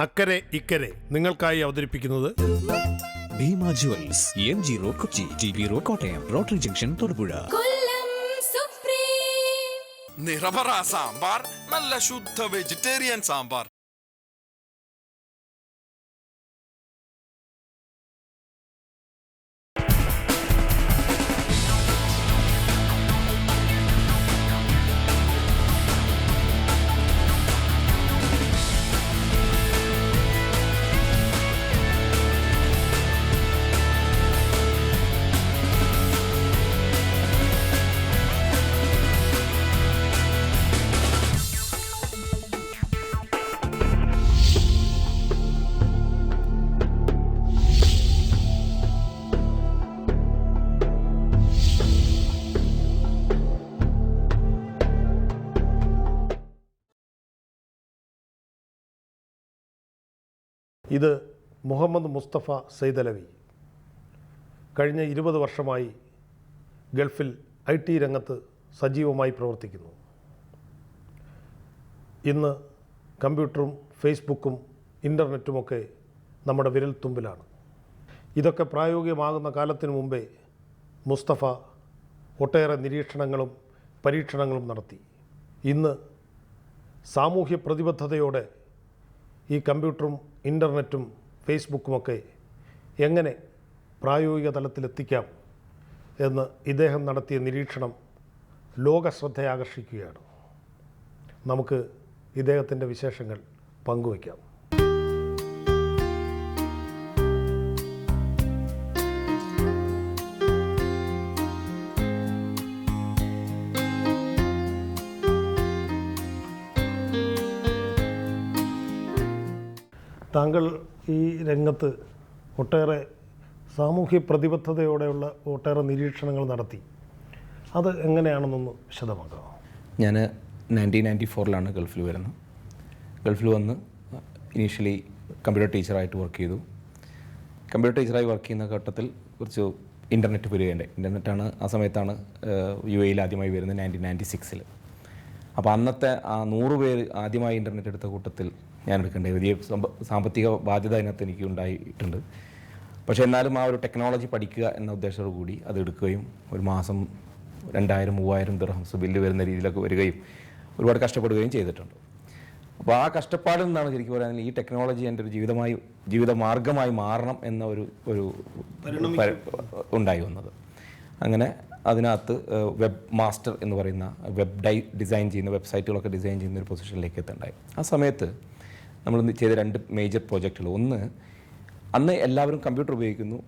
അക്കരെ ഇക്കരെ നിങ്ങൾക്കായി അവതരിപ്പിക്കുന്നത്? Bhima jewels M G road Kochi T B road Kottayam rotary junction Thodupuzha. Kollam supreme. Nirapara sambar നല്ല ശുദ്ധ വെജിറ്റേറിയൻ സാമ്പാർ. ഇത് മുഹമ്മദ് മുസ്തഫ സെയ്ദലവി കഴിഞ്ഞ ഇരുപത് വർഷമായി ഗൾഫിൽ ഐ ടി രംഗത്ത് സജീവമായി പ്രവർത്തിക്കുന്നു. ഇന്ന് കമ്പ്യൂട്ടറും ഫേസ്ബുക്കും ഇന്റർനെറ്റുമൊക്കെ നമ്മുടെ വിരൽ തുമ്പിലാണ്. ഇതൊക്കെ പ്രായോഗികമാകുന്ന കാലത്തിനു മുമ്പേ മുസ്തഫ ഒട്ടേറെ നിരീക്ഷണങ്ങളും പരീക്ഷണങ്ങളും നടത്തി. ഇന്ന് സാമൂഹ്യ പ്രതിബദ്ധതയോടെ ഈ കമ്പ്യൂട്ടറും ഇന്റർനെറ്റും ഫേസ്ബുക്കുമൊക്കെ എങ്ങനെ പ്രായോഗിക തലത്തിലെത്തിക്കാം എന്ന് ഇദ്ദേഹം നടത്തിയ നിരീക്ഷണം ലോക ശ്രദ്ധയാകർഷിക്കുകയാണ് നമുക്ക് ഇദ്ദേഹത്തിന്റെ വിശേഷങ്ങൾ പങ്കുവയ്ക്കാം. രംഗത്ത് ഒട്ടേറെ സാമൂഹ്യ പ്രതിബദ്ധതയോടെയുള്ള ഒട്ടേറെ നിരീക്ഷണങ്ങൾ നടത്തി. അത് എങ്ങനെയാണെന്നൊന്ന് വിശദമാക്കാം. ഞാൻ നയന്റീൻ നയന്റി ഫോറിലാണ് ഗൾഫിൽ വരുന്നത്. ഗൾഫിൽ വന്ന് ഇനീഷ്യലി കമ്പ്യൂട്ടർ ടീച്ചറായിട്ട് വർക്ക് ചെയ്തു. കമ്പ്യൂട്ടർ ടീച്ചറായി വർക്ക് ചെയ്യുന്ന ഘട്ടത്തിൽ കുറച്ച് ഇന്റർനെറ്റ് വരികയുണ്ടായി ഇന്റർനെറ്റാണ് ആ സമയത്താണ് യു എയിൽ ആദ്യമായി വരുന്നത് നയന്റീൻ നയന്റി സിക്സിൽ അപ്പോൾ അന്നത്തെ ആ നൂറ് പേര് ആദ്യമായി ഇന്റർനെറ്റ് എടുത്ത കൂട്ടത്തിൽ ഞാൻ എടുക്കേണ്ടത് വലിയ സമ്പ- സാമ്പത്തിക ബാധ്യത അതിനകത്ത് എനിക്ക് ഉണ്ടായിട്ടുണ്ട് പക്ഷേ എന്നാലും ആ ഒരു ടെക്നോളജി പഠിക്കുക എന്ന ഉദ്ദേശത്തോടു കൂടി അത് എടുക്കുകയും ഒരു മാസം രണ്ടായിരം മൂവായിരം ദിർഹംസ് ബില്ല് വരുന്ന രീതിയിലൊക്കെ വരികയും ഒരുപാട് കഷ്ടപ്പെടുകയും ചെയ്തിട്ടുണ്ട്. അപ്പോൾ ആ കഷ്ടപ്പാടിൽ നിന്നാണ് ശരിക്കും പറയുന്നത് ഈ ടെക്നോളജി എന്റെ ഒരു ജീവിതമായി ജീവിത മാർഗമായി മാറണം എന്ന ഒരു ഒരു ഉണ്ടായി വന്നത്. അങ്ങനെ അതിനകത്ത് വെബ് മാസ്റ്റർ എന്ന് പറയുന്ന വെബ് ഡൈ ഡിസൈൻ ചെയ്യുന്ന വെബ്സൈറ്റുകളൊക്കെ ഡിസൈൻ ചെയ്യുന്ന ഒരു പൊസിഷനിലേക്ക് എത്തുണ്ടായി. ആ സമയത്ത് നമ്മൾ ചെയ്ത രണ്ട് മേജർ പ്രോജക്റ്റുകൾ ഒന്ന് അന്ന് എല്ലാവരും കമ്പ്യൂട്ടർ ഉപയോഗിക്കുന്നു.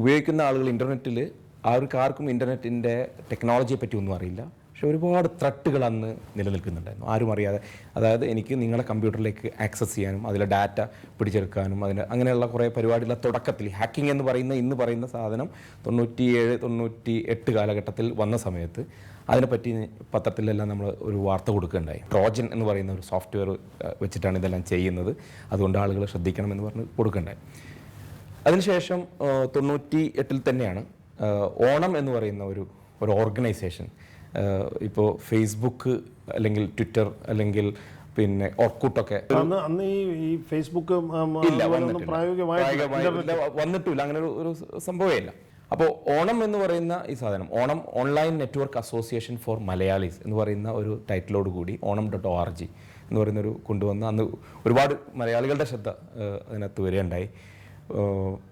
ഉപയോഗിക്കുന്ന ആളുകൾ ഇന്റർനെറ്റിൽ അവർക്ക് ആർക്കും ഇന്റർനെറ്റിന്റെ ടെക്നോളജിയെ പറ്റി ഒന്നും അറിയില്ല. പക്ഷേ ഒരുപാട് ത്രട്ടുകൾ അന്ന് നിലനിൽക്കുന്നുണ്ടായിരുന്നു. ആരും അറിയാതെ അതായത് എനിക്ക് നിങ്ങളെ കമ്പ്യൂട്ടറിലേക്ക് ആക്സസ് ചെയ്യാനും അതിലെ ഡാറ്റ പിടിച്ചെടുക്കാനും അതിന് അങ്ങനെയുള്ള കുറേ പരിപാടികളുടെ തുടക്കത്തിൽ ഹാക്കിംഗ് എന്ന് പറയുന്ന ഇന്ന് പറയുന്ന സാധനം തൊണ്ണൂറ്റിയേഴ് തൊണ്ണൂറ്റി എട്ട് കാലഘട്ടത്തിൽ വന്ന സമയത്ത് അതിനെപ്പറ്റി പത്രത്തിലെല്ലാം നമ്മൾ ഒരു വാർത്ത കൊടുക്കുകയുണ്ടായി. ട്രോജൻ എന്ന് പറയുന്ന ഒരു സോഫ്റ്റ്വെയർ വെച്ചിട്ടാണ് ഇതെല്ലാം ചെയ്യുന്നത്. അതുകൊണ്ട് ആളുകൾ ശ്രദ്ധിക്കണം എന്ന് പറഞ്ഞ് കൊടുക്കുകയുണ്ടായി. അതിനുശേഷം തൊണ്ണൂറ്റി എട്ടിൽ തന്നെയാണ് ഓണം എന്ന് പറയുന്ന ഒരു ഒരു ഓർഗനൈസേഷൻ ഇപ്പോൾ ഫേസ്ബുക്ക് അല്ലെങ്കിൽ ട്വിറ്റർ അല്ലെങ്കിൽ പിന്നെ ഓർക്കൂട്ടൊക്കെ അന്ന് ഈ ഫേസ്ബുക്ക്. പ്രായോഗികമായി വന്നിട്ടില്ല. അങ്ങനെ ഒരു ഒരു സംഭവമേ ഇല്ല. അപ്പോൾ ഓണം എന്ന് പറയുന്ന ഈ സാധനം Onam online network association for Malayalis എന്ന് പറയുന്ന ഒരു ടൈറ്റിലോട് കൂടി Onam dot O R G എന്ന് പറയുന്നൊരു കൊണ്ടുവന്ന് അന്ന് ഒരുപാട് മലയാളികളുടെ ശ്രദ്ധ അതിനകത്ത് വരികയുണ്ടായി.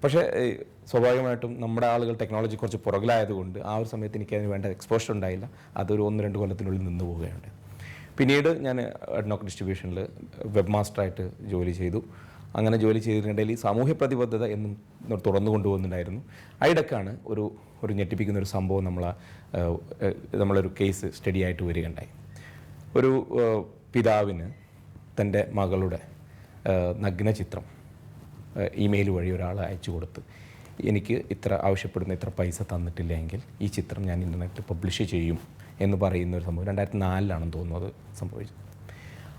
പക്ഷേ സ്വാഭാവികമായിട്ടും നമ്മുടെ ആളുകൾ ടെക്നോളജി കുറച്ച് പുറകിലായതുകൊണ്ട് ആ ഒരു സമയത്ത് എനിക്ക് അതിന് വേണ്ട എക്സ്പോഷർ ഉണ്ടായില്ല. അതൊരു ഒന്ന് രണ്ട് കൊല്ലത്തിനുള്ളിൽ നിന്ന് പോവുകയാണ്. പിന്നീട് ഞാൻ അഡ്നോക്ക് ഡിസ്ട്രിബ്യൂഷനിൽ വെബ് മാസ്റ്ററായിട്ട് ജോലി ചെയ്തു. അങ്ങനെ ജോലി ചെയ്തിട്ടുണ്ടെങ്കിൽ സാമൂഹ്യ പ്രതിബദ്ധത എന്നും തുറന്നു കൊണ്ടുപോകുന്നുണ്ടായിരുന്നു അതിടക്കാണ് ഒരു ഒരു ഞെട്ടിപ്പിക്കുന്ന ഒരു സംഭവം നമ്മൾ നമ്മളൊരു കേസ് സ്റ്റഡി ആയിട്ട് വരികയുണ്ടായി. ഒരു പിതാവിന് തന്റെ മകളുടെ നഗ്ന ചിത്രം ഇമെയിൽ വഴി ഒരാൾ അയച്ചു കൊടുത്ത് എനിക്ക് ഇത്ര ആവശ്യപ്പെടുന്ന ഇത്ര പൈസ തന്നിട്ടില്ലെങ്കിൽ ഈ ചിത്രം ഞാൻ ഇന്റർനെറ്റിൽ പബ്ലിഷ് ചെയ്യും എന്ന് പറയുന്ന ഒരു സംഭവം രണ്ടായിരത്തി നാലിലാണെന്ന് തോന്നുന്നു അത് സംഭവിച്ചത്.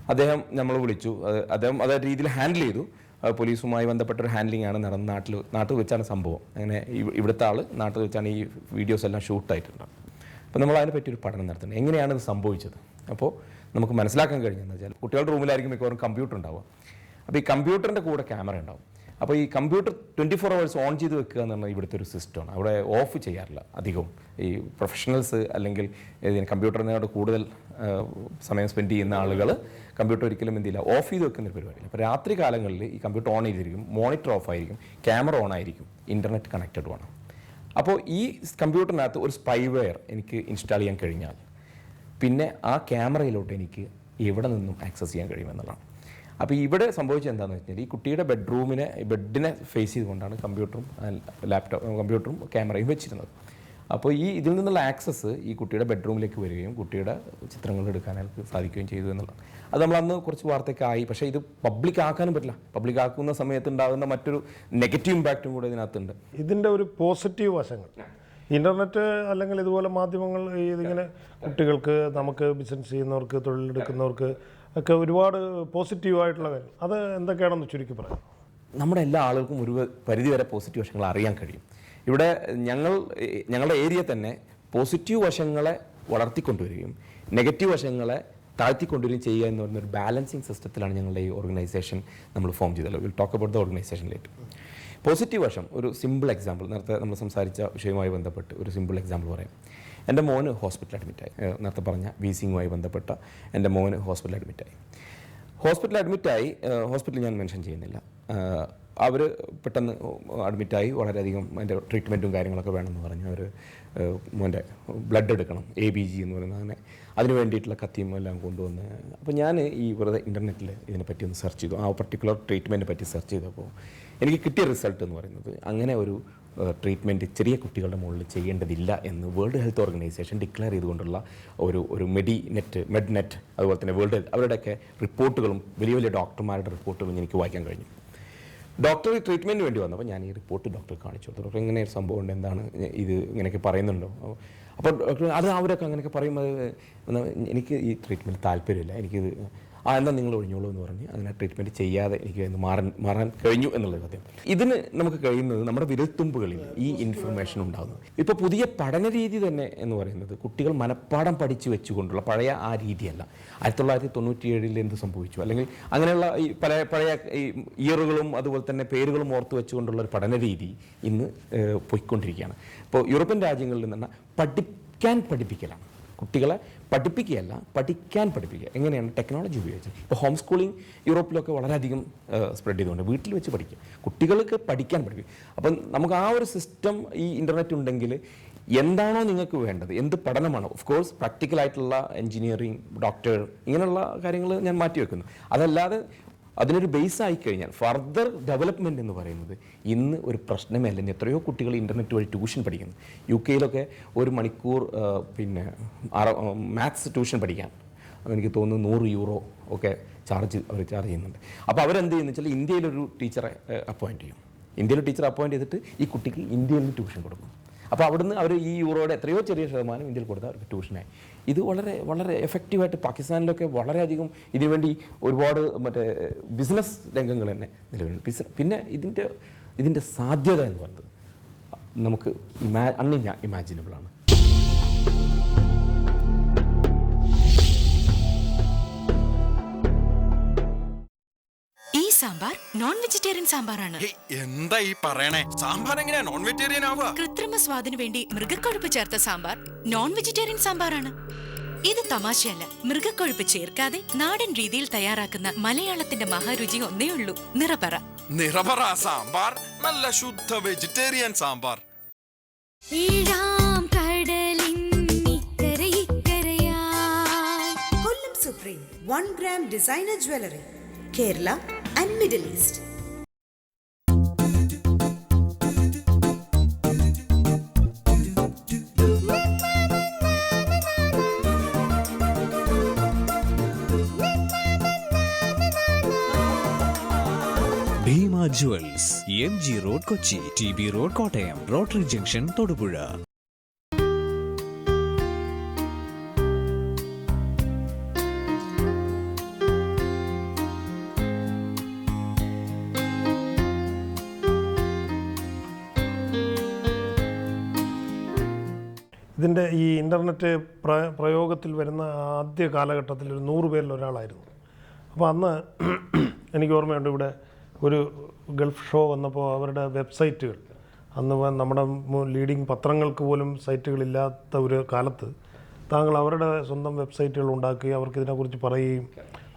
അദ്ദേഹം നമ്മൾ വിളിച്ചു. അദ്ദേഹം അതായത് രീതിയിൽ ഹാൻഡിൽ ചെയ്തു. പോലീസുമായി ബന്ധപ്പെട്ട ഹാൻഡ്ലിംഗ് ആണ് നടന്നത് നാട്ടിൽ നാട്ടിൽ വെച്ചാണ് സംഭവം. അങ്ങനെ ഇവ- ഇവിടുത്തെ ആൾ നാട്ടിൽ വെച്ചാണ് ഈ വീഡിയോസ് എല്ലാം ഷൂട്ടായിട്ടുണ്ട് അപ്പോൾ നമ്മൾ അതിനെ പറ്റി ഒരു പഠനം നടത്തുന്നത് എങ്ങനെയാണ് ഇത് സംഭവിച്ചത്? അപ്പോൾ നമുക്ക് മനസ്സിലാക്കാൻ കഴിഞ്ഞതെന്ന് വെച്ചാൽ കുട്ടികളുടെ റൂമിലായിരിക്കും മിക്കവാറും കമ്പ്യൂട്ടർ ഉണ്ടാവുക. അപ്പോൾ ഈ കമ്പ്യൂട്ടറിന്റെ കൂടെ ക്യാമറ ഉണ്ടാവും. അപ്പോൾ ഈ computer twenty four hours on ചെയ്ത് വെക്കുക എന്ന് പറഞ്ഞാൽ ഇവിടുത്തെ ഒരു സിസ്റ്റമാണ് അവിടെ ഓഫ് ചെയ്യാറില്ല അധികവും. ഈ പ്രൊഫഷണൽസ് അല്ലെങ്കിൽ കമ്പ്യൂട്ടറിനോട് കൂടുതൽ സമയം സ്പെൻഡ് ചെയ്യുന്ന ആളുകൾ കമ്പ്യൂട്ടർ ഒരിക്കലും എന്തില്ല ഓഫ് ചെയ്ത് വെക്കുന്ന ഒരു പരിപാടിയില്ല. അപ്പോൾ രാത്രി കാലങ്ങളിൽ ഈ കമ്പ്യൂട്ടർ ഓൺ ചെയ്തിരിക്കും മോണിറ്റർ ഓഫ് ആയിരിക്കും ക്യാമറ ഓൺ ആയിരിക്കും ഇന്റർനെറ്റ് കണക്റ്റഡ് വേണം. അപ്പോൾ ഈ കമ്പ്യൂട്ടറിനകത്ത് ഒരു സ്പൈവെയർ എനിക്ക് ഇൻസ്റ്റാൾ ചെയ്യാൻ കഴിഞ്ഞാൽ പിന്നെ ആ ക്യാമറയിലോട്ട് എനിക്ക് എവിടെ നിന്നും ആക്സസ് ചെയ്യാൻ കഴിയുമെന്നുള്ളതാണ്. അപ്പോൾ ഇവിടെ സംഭവിച്ചത് എന്താണെന്ന് വെച്ചാൽ ഈ കുട്ടിയുടെ ബെഡ്റൂമിനെ ബെഡിനെ ഫേസ് ചെയ്തുകൊണ്ടാണ് കമ്പ്യൂട്ടറും ലാപ്ടോപ്പ് കമ്പ്യൂട്ടറും ക്യാമറയും വെച്ചിരുന്നത്. അപ്പോൾ ഈ ഇതിൽ നിന്നുള്ള ആക്സസ് ഈ കുട്ടിയുടെ ബെഡ്റൂമിലേക്ക് വരികയും കുട്ടിയുടെ ചിത്രങ്ങൾ എടുക്കാനായിട്ട് അയാൾക്ക് സാധിക്കുകയും ചെയ്തു എന്നുള്ളത് അത് നമ്മൾ അന്ന് കുറച്ച് വാർത്തയൊക്കെ ആയി പക്ഷേ ഇത് പബ്ലിക് ആക്കാനും പറ്റില്ല. പബ്ലിക് ആക്കുന്ന സമയത്ത് ഉണ്ടാകുന്ന മറ്റൊരു നെഗറ്റീവ് ഇമ്പാക്റ്റും കൂടെ ഇതിനകത്തുണ്ട്. ഇതിന്റെ ഒരു പോസിറ്റീവ് വശങ്ങൾ. ഇന്റർനെറ്റ് അല്ലെങ്കിൽ ഇതുപോലെ മാധ്യമങ്ങൾ ഇതിങ്ങനെ കുട്ടികൾക്ക് നമുക്ക് ബിസിനസ് ചെയ്യുന്നവർക്ക് തൊഴിലെടുക്കുന്നവർക്ക് ഒക്കെ ഒരുപാട് പോസിറ്റീവായിട്ടുള്ള കാര്യം. അത് എന്തൊക്കെയാണെന്ന് ചുരുക്കി പറയാം. നമ്മുടെ എല്ലാ ആളുകൾക്കും ഒരു പരിധിവരെ പോസിറ്റീവ് വശങ്ങൾ അറിയാൻ കഴിയും. ഇവിടെ ഞങ്ങൾ ഞങ്ങളുടെ ഏരിയ തന്നെ പോസിറ്റീവ് വശങ്ങളെ വളർത്തിക്കൊണ്ടുവരികയും നെഗറ്റീവ് വശങ്ങളെ താഴ്ത്തിക്കൊണ്ടുവരികയും ചെയ്യുക എന്ന് പറയുന്ന ഒരു ബാലൻസിങ് സിസ്റ്റത്തിലാണ് ഞങ്ങളുടെ ഈ ഓർഗനൈസേഷൻ നമ്മൾ ഫോം ചെയ്തത്. Will talk about the organisation late positive വശം ഒരു സിമ്പിൾ എക്സാമ്പിൾ നേരത്തെ നമ്മൾ സംസാരിച്ച വിഷയവുമായി ബന്ധപ്പെട്ട് ഒരു സിമ്പിൾ എക്സാമ്പിൾ പറയാം. എന്റെ മോന് ഹോസ്പിറ്റൽ അഡ്മിറ്റായി നേരത്തെ പറഞ്ഞ വീസിങ്ങുമായി ബന്ധപ്പെട്ട എന്റെ മോന് ഹോസ്പിറ്റൽ അഡ്മിറ്റായി ഹോസ്പിറ്റലിൽ അഡ്മിറ്റായി ഹോസ്പിറ്റൽ ഞാൻ മെൻഷൻ ചെയ്യുന്നില്ല. അവർ പെട്ടെന്ന് അഡ്മിറ്റായി വളരെയധികം അതിന്റെ ട്രീറ്റ്മെന്റും കാര്യങ്ങളൊക്കെ വേണമെന്ന് പറഞ്ഞു. അവർ മോന്റെ ബ്ലഡ് എടുക്കണം എ ബി ജി എന്ന് പറയുന്നത് അങ്ങനെ അതിന് വേണ്ടിയിട്ടുള്ള കത്തിയും എല്ലാം കൊണ്ടുവന്ന്. അപ്പോൾ ഞാൻ ഈ വെറുതെ ഇന്റർനെറ്റിൽ ഇതിനെപ്പറ്റി ഒന്ന് സെർച്ച് ചെയ്തു. ആ പർട്ടിക്കുലർ ട്രീറ്റ്മെന്റിനെ പറ്റി സെർച്ച് ചെയ്തപ്പോൾ എനിക്ക് കിട്ടിയ റിസൾട്ട് എന്ന് പറയുന്നത് അങ്ങനെ ഒരു ട്രീറ്റ്മെന്റ് ചെറിയ കുട്ടികളുടെ മുകളിൽ ചെയ്യേണ്ടതില്ല എന്ന് വേൾഡ് ഹെൽത്ത് ഓർഗനൈസേഷൻ ഡിക്ലെയർ ചെയ്തുകൊണ്ടുള്ള ഒരു ഒരു മെഡി നെറ്റ് മെഡ് നെറ്റ് അതുപോലെ തന്നെ വേൾഡ് അവരുടെയൊക്കെ റിപ്പോർട്ടുകളും വലിയ വലിയ ഡോക്ടർമാരുടെ റിപ്പോർട്ടുകളും എനിക്ക് വായിക്കാൻ കഴിഞ്ഞു. ഡോക്ടർ ട്രീറ്റ്മെന്റ് വേണ്ടി വന്നു. അപ്പോൾ ഞാൻ ഈ റിപ്പോർട്ട് ഡോക്ടർ കാണിച്ചു. കൊടുത്തു ഡോക്ടർ ഇങ്ങനെ ഒരു സംഭവം ഉണ്ട്. എന്താണ് ഇത് ഇങ്ങനെയൊക്കെ പറയുന്നുണ്ടോ? അപ്പോൾ ഡോക്ടർ അത് അവരൊക്കെ അങ്ങനെയൊക്കെ പറയുമ്പോൾ എനിക്ക് ഈ ട്രീറ്റ്മെന്റ് താല്പര്യമില്ല. എനിക്കിത് ആ എന്നാൽ നിങ്ങൾ ഒഴിഞ്ഞോളൂ എന്ന് പറഞ്ഞ് അങ്ങനെ ട്രീറ്റ്മെന്റ് ചെയ്യാതെ എനിക്ക് മാറാൻ മാറാൻ കഴിഞ്ഞു എന്നുള്ള സത്യം ഇതിന് നമുക്ക് കഴിയുന്നത് നമ്മുടെ വിരൽത്തുമ്പുകളിൽ ഈ ഇൻഫർമേഷൻ ഉണ്ടാകുന്നത്. ഇപ്പോൾ പുതിയ പഠന രീതി തന്നെ എന്ന് പറയുന്നത് കുട്ടികൾ മനഃപ്പാഠം പഠിച്ചു വെച്ചുകൊണ്ടുള്ള പഴയ ആ രീതിയല്ല. ആയിരത്തി തൊള്ളായിരത്തി തൊണ്ണൂറ്റിയേഴിൽ എന്ത് സംഭവിച്ചു? അല്ലെങ്കിൽ അങ്ങനെയുള്ള ഈ പല പഴയ ഈ ഇയറുകളും അതുപോലെ തന്നെ പേരുകളും ഓർത്ത് വെച്ചുകൊണ്ടുള്ള ഒരു പഠന രീതി ഇന്ന് പോയിക്കൊണ്ടിരിക്കുകയാണ്. ഇപ്പോൾ യൂറോപ്യൻ രാജ്യങ്ങളിൽ നിന്ന് പഠിക്കാൻ പഠിപ്പിക്കലാണ്. കുട്ടികളെ പഠിപ്പിക്കുകയല്ല പഠിക്കാൻ പഠിപ്പിക്കുക. എങ്ങനെയാണ് ടെക്നോളജി ഉപയോഗിച്ച് ഇപ്പോൾ ഹോം സ്കൂളിംഗ് യൂറോപ്പിലൊക്കെ വളരെയധികം സ്പ്രെഡ് ചെയ്തുകൊണ്ട് വീട്ടിൽ വെച്ച് പഠിക്കുക. കുട്ടികൾക്ക് പഠിക്കാൻ പഠിപ്പിക്കുക. അപ്പം നമുക്ക് ആ ഒരു സിസ്റ്റം ഈ ഇന്റർനെറ്റ് ഉണ്ടെങ്കിൽ എന്താണോ നിങ്ങൾക്ക് വേണ്ടത് എന്ത് പഠനമാണോ ഓഫ് കോഴ്സ് പ്രാക്ടിക്കലായിട്ടുള്ള എഞ്ചിനീയറിംഗ് ഡോക്ടർ ഇങ്ങനെയുള്ള കാര്യങ്ങൾ ഞാൻ മാറ്റി വെക്കുന്നു അതല്ലാതെ അതിനൊരു ബേസ് ആയി കഴിഞ്ഞാൽ ഫർദർ ഡെവലപ്മെന്റ് എന്ന് പറയുന്നത് ഇന്ന് ഒരു പ്രശ്നമേ അല്ലെങ്കിൽ എത്രയോ കുട്ടികൾ ഇന്റർനെറ്റ് വഴി ട്യൂഷൻ പഠിക്കുന്നു. യു കെയിലൊക്കെ ഒരു മണിക്കൂർ പിന്നെ മാത്സ് ട്യൂഷൻ പഠിക്കാൻ. എനിക്ക് തോന്നുന്നു നൂറ് യൂറോ ഒക്കെ ചാർജ് അവർ ചാർജ് ചെയ്യുന്നുണ്ട്. അപ്പോൾ അവരെന്ത് ചെയ്യുന്നു വെച്ചാൽ ഇന്ത്യയിലൊരു ടീച്ചറെ അപ്പോയിന്റ് ചെയ്യും. ഇന്ത്യയിൽ ടീച്ചർ അപ്പോയിന്റ് ചെയ്തിട്ട് ഈ കുട്ടിക്ക് ഇന്ത്യയിൽ നിന്ന് ട്യൂഷൻ കൊടുക്കും. അപ്പോൾ അവിടുന്ന് അവർ ഈ യൂറോയുടെ എത്രയോ ചെറിയ ശതമാനം ഇന്ത്യയിൽ കൊടുത്താൽ അവർക്ക് ട്യൂഷനായി. ഇത് വളരെ വളരെ എഫക്റ്റീവായിട്ട് പാകിസ്ഥാനിലൊക്കെ വളരെയധികം ഇതിനുവേണ്ടി ഒരുപാട് മറ്റേ ബിസിനസ് രംഗങ്ങൾ തന്നെ നിലവിലുണ്ട്. പിന്നെ ഇതിന്റെ ഇതിന്റെ സാധ്യത എന്ന് പറയുന്നത് നമുക്ക് ഇമാ അണ്ണിഞ്ഞ ഇമാജിനബിളാണ് സാമ്പാർ നോൺ വെജിറ്റേറിയൻ സാമ്പാറാണ് എന്താ ഈ പറയണേ? സാമ്പാർ എങ്ങനെയാ നോൺ വെജിറ്റേറിയൻ ആവുക? കൃത്രിമ സ്വാദിനു വേണ്ടി മൃഗക്കൊഴുപ്പ് ചേർത്ത സാമ്പാർ നോൺ വെജിറ്റേറിയൻ സാമ്പാറാണ്. ഇത് തമാശയല്ല. മൃഗക്കൊഴുപ്പ് ചേർക്കാതെ നാടൻ രീതിയിൽ തയ്യാറാക്കുന്ന മലയാളത്തിന്റെ മഹാരുചി ഒന്നേ ഉള്ളൂ. നിറപറ. നിറപറ സാമ്പാർ. നല്ല ശുദ്ധ vegetarian sambar. Kollam supreme. One gram designer jewellery Kerala and middle east Bhima jewels M G road Kochi T B road Kottayam rotary junction Thodupuzha. ഇതിന്റെ ഈ ഇന്റർനെറ്റ് പ്ര പ്രയോഗത്തിൽ വരുന്ന ആദ്യ കാലഘട്ടത്തിൽ ഒരു നൂറ് പേരിൽ ഒരാളായിരുന്നു. അപ്പോൾ അന്ന് എനിക്ക് ഓർമ്മയുണ്ട് ഇവിടെ ഒരു ഗൾഫ് ഷോ വന്നപ്പോൾ അവരുടെ വെബ്സൈറ്റുകൾ അന്ന് നമ്മുടെ ലീഡിങ് പത്രങ്ങൾക്ക് പോലും സൈറ്റുകളില്ലാത്ത ഒരു കാലത്ത് താങ്കൾ അവരുടെ സ്വന്തം വെബ്സൈറ്റുകൾ ഉണ്ടാക്കുകയും അവർക്ക് ഇതിനെക്കുറിച്ച് പറയുകയും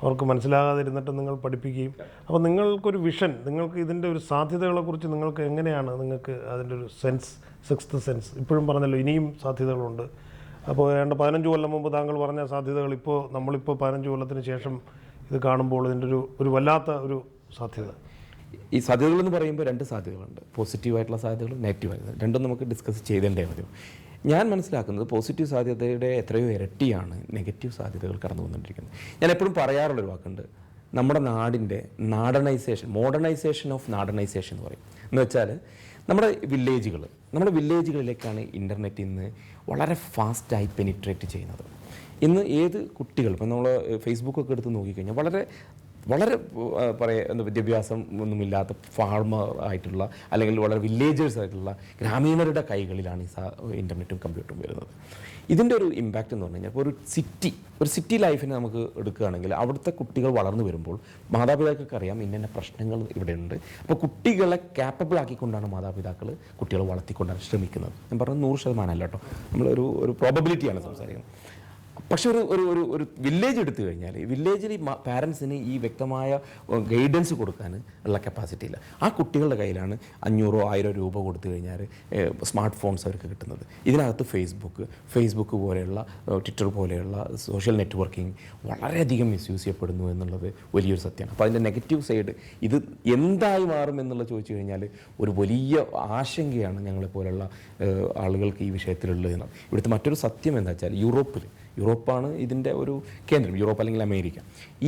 അവർക്ക് മനസ്സിലാകാതിരുന്നിട്ട് നിങ്ങൾ പഠിപ്പിക്കുകയും. അപ്പോൾ നിങ്ങൾക്കൊരു വിഷൻ നിങ്ങൾക്ക് ഇതിന്റെ ഒരു സാധ്യതകളെക്കുറിച്ച് നിങ്ങൾക്ക് എങ്ങനെയാണ് നിങ്ങൾക്ക് അതിന്റെ ഒരു സെൻസ് സിക്സ്ത് സെൻസ് ഇപ്പോഴും പറഞ്ഞല്ലോ ഇനിയും സാധ്യതകളുണ്ട്. അപ്പോൾ ഏതാണ്ട് പതിനഞ്ച് കൊല്ലം മുമ്പ് താങ്കൾ പറഞ്ഞ സാധ്യതകൾ ഇപ്പോൾ നമ്മളിപ്പോൾ പതിനഞ്ച് കൊല്ലത്തിന് ശേഷം ഇത് കാണുമ്പോൾ ഇതിന്റെ ഒരു ഒരു വല്ലാത്ത ഒരു സാധ്യത. ഈ സാധ്യതകൾ എന്ന് പറയുമ്പോൾ രണ്ട് സാധ്യതകളുണ്ട്. പോസിറ്റീവായിട്ടുള്ള സാധ്യതകളും നെഗറ്റീവായിട്ടുള്ള രണ്ടും നമുക്ക് ഡിസ്കസ് ചെയ്തേണ്ടേ മതിയോ ഞാൻ മനസ്സിലാക്കുന്നത് പോസിറ്റീവ് സാധ്യതയുടെ എത്രയോ ഇരട്ടിയാണ് നെഗറ്റീവ് സാധ്യതകൾ കടന്നു വന്നുകൊണ്ടിരിക്കുന്നത്. ഞാൻ എപ്പോഴും പറയാറുള്ളൊരു വാക്കുണ്ട്. നമ്മുടെ നാടിന്റെ നാടണൈസേഷൻ മോഡേണൈസേഷൻ ഓഫ് നാടണൈസേഷൻ എന്ന് പറയും. എന്ന് വെച്ചാൽ നമ്മുടെ വില്ലേജുകൾ നമ്മുടെ വില്ലേജുകളിലേക്കാണ് ഇന്റർനെറ്റ് ഇന്ന് വളരെ ഫാസ്റ്റായി പെനിട്രേറ്റ് ചെയ്യുന്നത്. ഇന്ന് ഏത് കുട്ടികൾ ഇപ്പം നമ്മൾ ഫേസ്ബുക്കൊക്കെ എടുത്ത് നോക്കിക്കഴിഞ്ഞാൽ വളരെ വളരെ പറയാ വിദ്യാഭ്യാസം ഒന്നുമില്ലാത്ത ഫാർമർ ആയിട്ടുള്ള അല്ലെങ്കിൽ വളരെ വില്ലേജേഴ്സ് ആയിട്ടുള്ള ഗ്രാമീണരുടെ കൈകളിലാണ് ഈ ഇന്റർനെറ്റും കമ്പ്യൂട്ടറും വരുന്നത്. ഇതിന്റെ ഒരു ഇമ്പാക്റ്റ് എന്ന് പറഞ്ഞു കഴിഞ്ഞാൽ ഇപ്പോൾ ഒരു സിറ്റി ഒരു സിറ്റി ലൈഫിനെ നമുക്ക് എടുക്കുകയാണെങ്കിൽ അവിടുത്തെ കുട്ടികൾ വളർന്നു വരുമ്പോൾ മാതാപിതാക്കൾക്ക് അറിയാം ഇന്ന പ്രശ്നങ്ങൾ ഇവിടെയുണ്ട് അപ്പോൾ കുട്ടികളെ ക്യാപ്പബിൾ ആക്കിക്കൊണ്ടാണ് മാതാപിതാക്കൾ കുട്ടികളെ വളർത്തിക്കൊണ്ടാണ് ശ്രമിക്കുന്നത്. ഞാൻ പറഞ്ഞത് നൂറ് ശതമാനം അല്ല കേട്ടോ. നമ്മളൊരു ഒരു പ്രോബബിലിറ്റിയാണ് സംസാരിക്കുന്നത്. പക്ഷെ ഒരു ഒരു ഒരു ഒരു വില്ലേജ് എടുത്തു കഴിഞ്ഞാൽ വില്ലേജിൽ പാരൻസിന് ഈ വ്യക്തമായ ഗൈഡൻസ് കൊടുക്കാൻ ഉള്ള കപ്പാസിറ്റി ഇല്ല. ആ കുട്ടികളുടെ കയ്യിലാണ് അഞ്ഞൂറോ ആയിരം രൂപ കൊടുത്തു കഴിഞ്ഞാൽ സ്മാർട്ട് ഫോൺസ് അവർക്ക് കിട്ടുന്നത്. ഇതിനകത്ത് ഫേസ്ബുക്ക് ഫേസ്ബുക്ക് പോലെയുള്ള ട്വിറ്റർ പോലെയുള്ള സോഷ്യൽ നെറ്റ്വർക്കിംഗ് വളരെയധികം മിസ്യൂസ് ചെയ്യപ്പെടുന്നു എന്നുള്ളത് വലിയൊരു സത്യമാണ്. അപ്പോൾ അതിന്റെ നെഗറ്റീവ് സൈഡ് ഇത് എന്തായി മാറും എന്നുള്ളത് ചോദിച്ചു കഴിഞ്ഞാൽ ഒരു വലിയ ആശങ്കയാണ് ഞങ്ങളെപ്പോലുള്ള ആളുകൾക്ക് ഈ വിഷയത്തിലുള്ളത്. ഇവിടുത്തെ മറ്റൊരു സത്യം എന്താ വെച്ചാൽ യൂറോപ്പിൽ യൂറോപ്പാണ് ഇതിന്റെ ഒരു കേന്ദ്രം യൂറോപ്പ് അല്ലെങ്കിൽ അമേരിക്ക.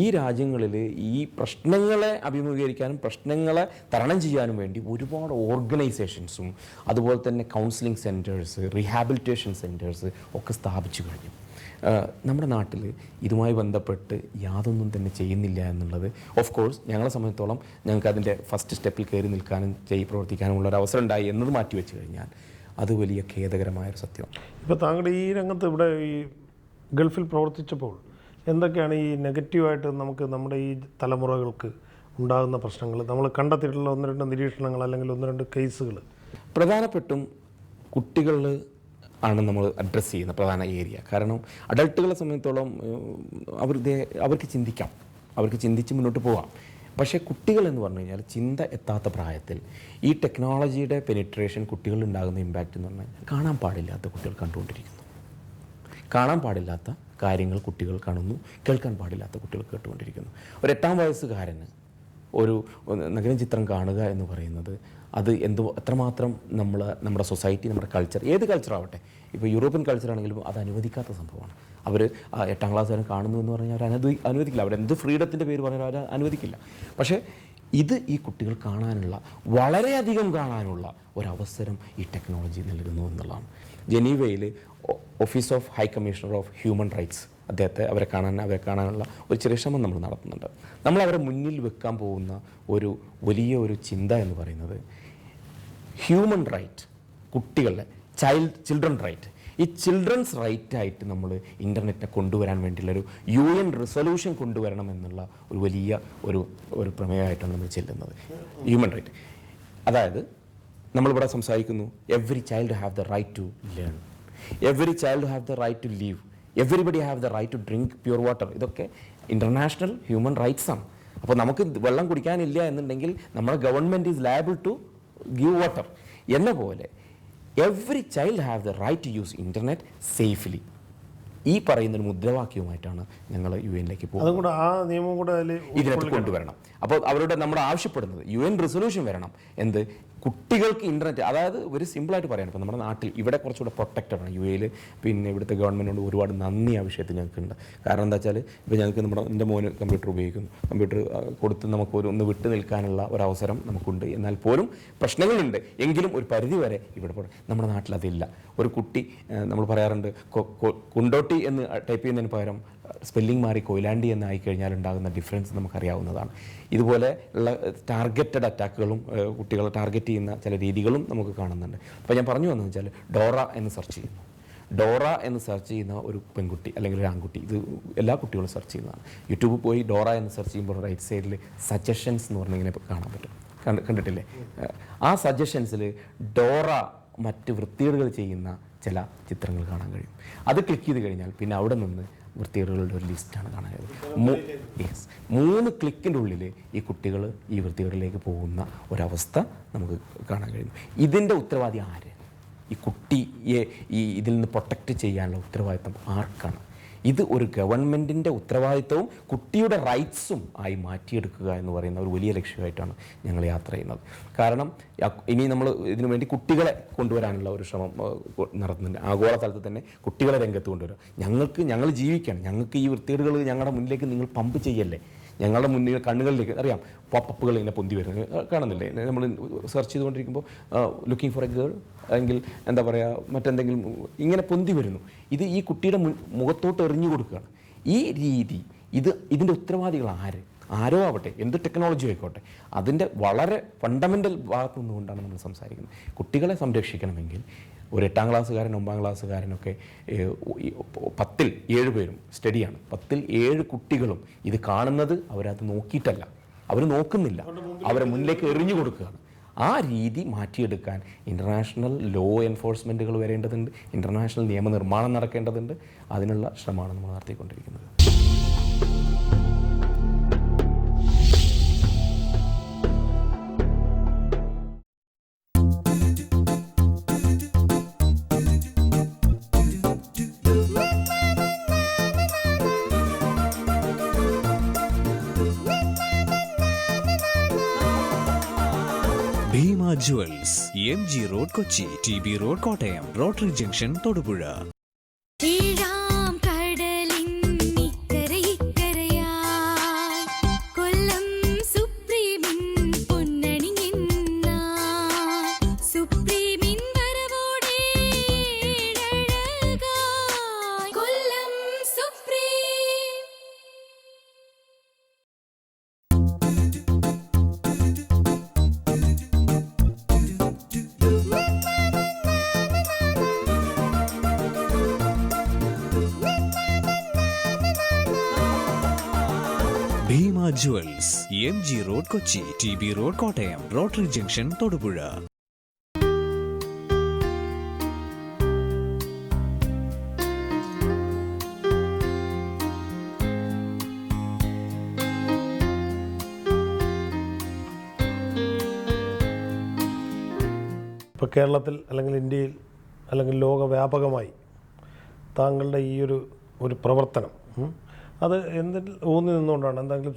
ഈ രാജ്യങ്ങളിൽ ഈ പ്രശ്നങ്ങളെ അഭിമുഖീകരിക്കാനും പ്രശ്നങ്ങളെ തരണം ചെയ്യാനും വേണ്ടി ഒരുപാട് ഓർഗനൈസേഷൻസും അതുപോലെ തന്നെ കൗൺസിലിംഗ് സെന്റേഴ്സ് റീഹാബിലിറ്റേഷൻ സെന്റേഴ്സ് ഒക്കെ സ്ഥാപിച്ചു കഴിഞ്ഞു. നമ്മുടെ നാട്ടിൽ ഇതുമായി ബന്ധപ്പെട്ട് യാതൊന്നും തന്നെ ചെയ്യുന്നില്ല എന്നുള്ളത് ഓഫ് കോഴ്സ് ഞങ്ങളെ സംബന്ധിച്ചോളം ഞങ്ങൾക്ക് അതിന്റെ ഫസ്റ്റ് സ്റ്റെപ്പിൽ കയറി നിൽക്കാനും ചെയ്ത് പ്രവർത്തിക്കാനുമുള്ള ഒരു അവസരം ഉണ്ടായി എന്നത് മാറ്റിവെച്ച് കഴിഞ്ഞാൽ അത് വലിയ ഖേദകരമായൊരു സത്യമാണ്. ഇപ്പോൾ താങ്കൾ ഈ രംഗത്ത് ഇവിടെ ഈ ഗൾഫിൽ പ്രവർത്തിച്ചപ്പോൾ എന്തൊക്കെയാണ് ഈ നെഗറ്റീവായിട്ട് നമുക്ക് നമ്മുടെ ഈ തലമുറകൾക്ക് ഉണ്ടാകുന്ന പ്രശ്നങ്ങൾ? നമ്മൾ കണ്ടെത്തിയിട്ടുള്ള ഒന്ന് രണ്ട് നിരീക്ഷണങ്ങൾ അല്ലെങ്കിൽ ഒന്ന് രണ്ട് കേസുകൾ. പ്രധാനപ്പെട്ടും കുട്ടികൾ ആണ് നമ്മൾ അഡ്രസ്സ് ചെയ്യുന്ന പ്രധാന ഏരിയ കാരണം അഡൾട്ടുകളെ സംബന്ധിച്ചോളം അവർ അവർക്ക് ചിന്തിക്കാം. അവർക്ക് ചിന്തിച്ച് മുന്നോട്ട് പോകാം പക്ഷേ കുട്ടികൾ എന്ന് പറഞ്ഞു കഴിഞ്ഞാൽ ചിന്ത എത്താത്ത പ്രായത്തിൽ ഈ ടെക്നോളജിയുടെ പെനിട്രേഷൻ കുട്ടികളിൽ ഉണ്ടാകുന്ന ഇമ്പാക്റ്റ് എന്ന് പറഞ്ഞാൽ കാണാൻ പാടില്ലാത്ത കുട്ടികൾ കണ്ടുകൊണ്ടിരിക്കുന്നു. കാണാൻ പാടില്ലാത്ത കാര്യങ്ങൾ കുട്ടികൾ കാണുന്നു കേൾക്കാൻ പാടില്ലാത്ത കുട്ടികൾ കേട്ടുകൊണ്ടിരിക്കുന്നു. ഒരു എട്ടാം വയസ്സുകാരന് ഒരു നഗരം ചിത്രം കാണുക എന്ന് പറയുന്നത് അത് എന്തോ എത്രമാത്രം നമ്മൾ നമ്മുടെ സൊസൈറ്റി നമ്മുടെ കൾച്ചർ ഏത് കൾച്ചർ ആവട്ടെ. ഇപ്പോൾ യൂറോപ്യൻ കൾച്ചർ ആണെങ്കിലും അത് അനുവദിക്കാത്ത സംഭവമാണ്. അവർ എട്ടാം ക്ലാസ് വരെ കാണുന്നു എന്ന് പറഞ്ഞാൽ അവർ അനുവദി അനുവദിക്കില്ല. അവർ എന്ത് ഫ്രീഡത്തിന്റെ പേര് പറഞ്ഞാൽ അവർ അനുവദിക്കില്ല. പക്ഷേ ഇത് ഈ കുട്ടികൾ കാണാനുള്ള വളരെയധികം കാണാനുള്ള ഒരവസരം ഈ ടെക്നോളജി നൽകുന്നു എന്നുള്ളതാണ്. ജനീവയിൽ office of high commissioner of human rights അദ്ദേഹത്തെ അവരെ കാണാൻ അവരെ കാണാനുള്ള ഒരു ചെറിയ ശ്രമം നമ്മൾ നടത്തുന്നുണ്ട്. നമ്മൾ അവരെ മുന്നിൽ വെക്കാൻ പോകുന്ന ഒരു വലിയ ഒരു ചിന്ത എന്ന് പറയുന്നത് ഹ്യൂമൻ റൈറ്റ് കുട്ടികളുടെ ചൈൽഡ് ചിൽഡ്രൻ റൈറ്റ് ഈ ചിൽഡ്രൻസ് റൈറ്റ് ആയിട്ട് നമ്മൾ ഇന്റർനെറ്റിനെ കൊണ്ടുവരാൻ വേണ്ടിയുള്ളൊരു യു എൻ റിസൊല്യൂഷൻ കൊണ്ടുവരണം എന്നുള്ള ഒരു വലിയ ഒരു ഒരു പ്രമേയമായിട്ടാണ് നമ്മൾ ചെല്ലുന്നത്. ഹ്യൂമൻ റൈറ്റ് അതായത് നമ്മളിവിടെ സംസാരിക്കുന്നു every child have the right to learn every child have the right to live everybody have the right to drink pure water ഇതൊക്കെ ഇന്റർനാഷണൽ ഹ്യൂമൻ റൈറ്റ്സ് ആണ്. അപ്പോൾ നമുക്ക് വെള്ളം കുടിക്കാനില്ല എന്നുണ്ടെങ്കിൽ നമ്മുടെ government is liable to give water എന്ന പോലെ every child have the right to use internet safely ഈ പറയുന്ന ഒരു മുദ്രാവാക്യവുമായിട്ടാണ് ഞങ്ങൾ യു എന്നിലേക്ക് പോകുന്നത്. ആ നിയമം കൂടെ ഇതിനകത്ത് കൊണ്ടുവരണം. അപ്പോൾ അവരുടെ നമ്മൾ ആവശ്യപ്പെടുന്നത് യു എൻ റെസൊല്യൂഷൻ വരണം. എന്ത്? കുട്ടികൾക്ക് ഇന്റർനെറ്റ് അതായത് ഒരു സിമ്പിളായിട്ട് പറയാൻ ഇപ്പോൾ നമ്മുടെ നാട്ടിൽ ഇവിടെ കുറച്ചുകൂടെ പ്രൊട്ടക്റ്റഡ് ആണ്. യു എയിൽ പിന്നെ ഇവിടുത്തെ ഗവൺമെന്റിനോട് ഒരുപാട് നന്ദി ആ വിഷയത്തിൽ ഞങ്ങൾക്കുണ്ട്. കാരണം എന്താ വെച്ചാൽ ഇപ്പോൾ ഞങ്ങൾക്ക് നമ്മുടെ എന്റെ മോന് കമ്പ്യൂട്ടർ ഉപയോഗിക്കുന്നു. കമ്പ്യൂട്ടർ കൊടുത്ത് നമുക്ക് ഒരു ഒന്ന് വിട്ടു നിൽക്കാനുള്ള ഒരു അവസരം നമുക്കുണ്ട്. എന്നാൽ പോലും പ്രശ്നങ്ങളുണ്ട്. എങ്കിലും ഒരു പരിധി വരെ ഇവിടെ നമ്മുടെ നാട്ടിൽ അതില്ല. ഒരു കുട്ടി നമ്മൾ പറയാറുണ്ട് കുണ്ടോട്ടി എന്ന് ടൈപ്പ് ചെയ്യുന്നതിന് പകരം സ്പെല്ലിംഗ് മാറി കൊയിലാണ്ടി എന്നായി ആയിക്കഴിഞ്ഞാൽ ഉണ്ടാകുന്ന ഡിഫറൻസ് നമുക്കറിയാവുന്നതാണ്. ഇതുപോലെ ഉള്ള ടാർഗറ്റഡ് അറ്റാക്കുകളും കുട്ടികളെ ടാർഗറ്റ് ചെയ്യുന്ന ചില രീതികളും നമുക്ക് കാണുന്നുണ്ട്. അപ്പോൾ ഞാൻ പറഞ്ഞു വന്നതെന്ന് വെച്ചാൽ ഡോറ എന്ന് സെർച്ച് ചെയ്യുന്നു. ഡോറ എന്ന് സെർച്ച് ചെയ്യുന്ന ഒരു പെൺകുട്ടി അല്ലെങ്കിൽ ഒരു ആൺകുട്ടി ഇത് എല്ലാ കുട്ടികളും സെർച്ച് ചെയ്യുന്നതാണ്. യൂട്യൂബിൽ പോയി ഡോറ എന്ന് സെർച്ച് ചെയ്യുമ്പോൾ റൈറ്റ് സൈഡിൽ സജഷൻസ് എന്ന് പറഞ്ഞാൽ ഇങ്ങനെ കാണാൻ പറ്റും. കണ്ട് കണ്ടിട്ടില്ലേ? ആ സജഷൻസിൽ ഡോറ മറ്റ് വൃത്തികേടുകൾ ചെയ്യുന്ന ചില ചിത്രങ്ങൾ കാണാൻ കഴിയും. അത് ക്ലിക്ക് ചെയ്ത് കഴിഞ്ഞാൽ പിന്നെ അവിടെ നിന്ന് വൃത്തികേടുകളുടെ ഒരു ലിസ്റ്റാണ് കാണാൻ കഴിയുന്നത്. യെസ് മൂന്ന് ക്ലിക്കിന്റെ ഉള്ളിൽ ഈ കുട്ടികൾ ഈ വൃത്തികേടിലേക്ക് പോകുന്ന ഒരവസ്ഥ നമുക്ക് കാണാൻ കഴിയും ഇതിന്റെ ഉത്തരവാദി ആര്? ഈ കുട്ടിയെ ഈ ഇതിൽ നിന്ന് പ്രൊട്ടക്റ്റ് ചെയ്യാനുള്ള ഉത്തരവാദിത്തം ആർക്കാണ്? ഇത് ഒരു ഗവൺമെന്റിന്റെ ഉത്തരവാദിത്തവും കുട്ടിയുടെ റൈറ്റ്സും ആയി മാറ്റിയെടുക്കുക എന്ന് പറയുന്ന ഒരു വലിയ ലക്ഷ്യമായിട്ടാണ് ഞങ്ങൾ യാത്ര ചെയ്യുന്നത്. കാരണം ഇനി നമ്മൾ ഇതിനു വേണ്ടി കുട്ടികളെ കൊണ്ടുവരാനുള്ള ഒരു ശ്രമം നടത്തുന്നുണ്ട്. ആഗോള തലത്തിൽ തന്നെ കുട്ടികളെ രംഗത്ത് കൊണ്ടുവരിക. ഞങ്ങൾക്ക് ഞങ്ങൾ ജീവിക്കണം. ഞങ്ങൾക്ക് ഈ വൃത്തികേടുകൾ ഞങ്ങളുടെ മുന്നിലേക്ക് നിങ്ങൾ പമ്പ് ചെയ്യല്ലേ? ഞങ്ങളുടെ മുന്നിൽ കണ്ണുകളിലേക്ക് അറിയാം പോപ്പപ്പുകൾ ഇങ്ങനെ പൊന്തി വരുന്നത്. കാണുന്നില്ലേ? നമ്മൾ സെർച്ച് ചെയ്തുകൊണ്ടിരിക്കുമ്പോൾ ലുക്കിംഗ് ഫോർ എ ഗേൾ അല്ലെങ്കിൽ എന്താ പറയുക മറ്റെന്തെങ്കിലും ഇങ്ങനെ പൊന്തി വരുന്നു. ഇത് ഈ കുട്ടിയുടെ മുഖത്തോട്ട് എറിഞ്ഞു കൊടുക്കുകയാണ്. ഈ രീതി ഇത് ഇതിന്റെ ഉത്തരവാദികൾ ആര്? ആരോ ആവട്ടെ എന്ത് ടെക്നോളജി ആയിക്കോട്ടെ. അതിന്റെ വളരെ ഫണ്ടമെന്റൽ ഭാഗത്തുനിന്നുകൊണ്ടാണ് നമ്മൾ സംസാരിക്കുന്നത്. കുട്ടികളെ സംരക്ഷിക്കണമെങ്കിൽ ഒരു എട്ടാം ക്ലാസ്സുകാരൻ ഒമ്പതാം ക്ലാസ്സുകാരനൊക്കെ പത്തിൽ ഏഴ് പേരും സ്റ്റഡിയാണ്. പത്തിൽ ഏഴ് കുട്ടികളും ഇത് കാണുന്നത് അവരത് നോക്കിയിട്ടല്ല. അവർ നോക്കുന്നില്ല. അവരെ മുന്നിലേക്ക് എറിഞ്ഞു കൊടുക്കുകയാണ്. ആ രീതി മാറ്റിയെടുക്കാൻ ഇന്റർനാഷണൽ ലോ എൻഫോഴ്സ്മെന്റുകൾ വരേണ്ടതുണ്ട്. ഇന്റർനാഷണൽ നിയമനിർമ്മാണം നടക്കേണ്ടതുണ്ട്. അതിനുള്ള ശ്രമമാണ് നമ്മൾ നടത്തിക്കൊണ്ടിരിക്കുന്നത്. M G road Kochi T B road Kottayam rotary junction Thodupuzha. Bhima jewels M G road Kochi T B road Kottayam rotary junction Thodupuzha. ഇപ്പോൾ കേരളത്തിൽ അല്ലെങ്കിൽ ഇന്ത്യയിൽ അല്ലെങ്കിൽ ലോകവ്യാപകമായി താങ്കളുടെ ഈ ഒരു ഒരു പ്രവർത്തനം അത് എന്തിൽ ഊന്നി നിന്നുകൊണ്ടാണ്? എന്തെങ്കിലും